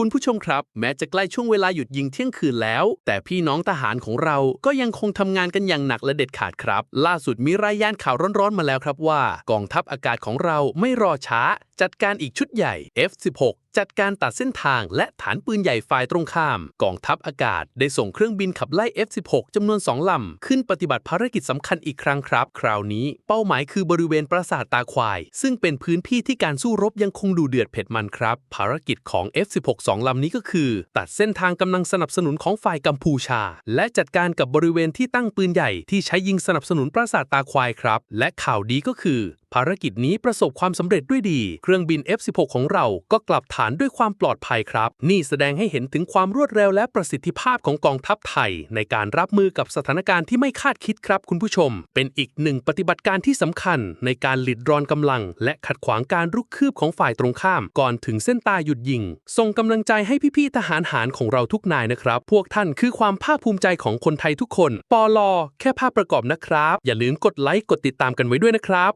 คุณผู้ชมครับ แม้จะใกล้ช่วงเวลาหยุดยิงเที่ยงคืนแล้ว แต่พี่น้องทหารของเราก็ยังคงทำงานกันอย่างหนักและเด็ดขาดครับ ล่าสุดมีรายงานข่าวร้อนๆมาแล้วครับว่า กองทัพอากาศของเราไม่รอช้า จัดการอีกชุดใหญ่ F16 จัดการตัดเส้นทางและฐานปืนใหญ่ฝ่ายตรงข้าม กองทัพอากาศได้ส่งเครื่องบินขับไล่ F16 จำนวน 2 ลำ ขึ้นปฏิบัติภารกิจสำคัญอีกครั้งครับ คราวนี้เป้าหมายคือบริเวณปราสาทตาควาย ซึ่งเป็นพื้นที่ที่การสู้รบยังคงดูเดือดเผ็ดมันครับ ภารกิจของ F16 2 ลำนี้ก็คือ ตัดเส้นทางกำลังสนับสนุนของฝ่ายกัมพูชา และจัดการกับบริเวณที่ตั้งปืนใหญ่ที่ใช้ยิงสนับสนุนปราสาทตาควายครับ และข่าวดีก็คือ ภารกิจนี้ประสบความสำเร็จด้วยดี เครื่องบิน F16 ของเราก็กลับฐานด้วยความปลอดภัยครับ นี่แสดงให้เห็นถึงความรวดเร็วและประสิทธิภาพของกองทัพไทย ในการรับมือกับสถานการณ์ที่ไม่คาดคิดครับคุณผู้ชม เป็นอีกหนึ่งปฏิบัติการที่สำคัญ ในการหลิดรอนกำลัง และขัดขวางการรุกคืบของฝ่ายตรงข้าม ก่อนถึงเส้นตายหยุดยิง ส่งกำลังใจให้พี่ๆทหารหารของเราทุกนายนะครับ พวกท่านคือความภาคภูมิใจของคนไทยทุกคนปอลอแค่ภาพประกอบนะครับ อย่าลืมกดไลค์กดติดตามกันไว้ด้วยนะครับ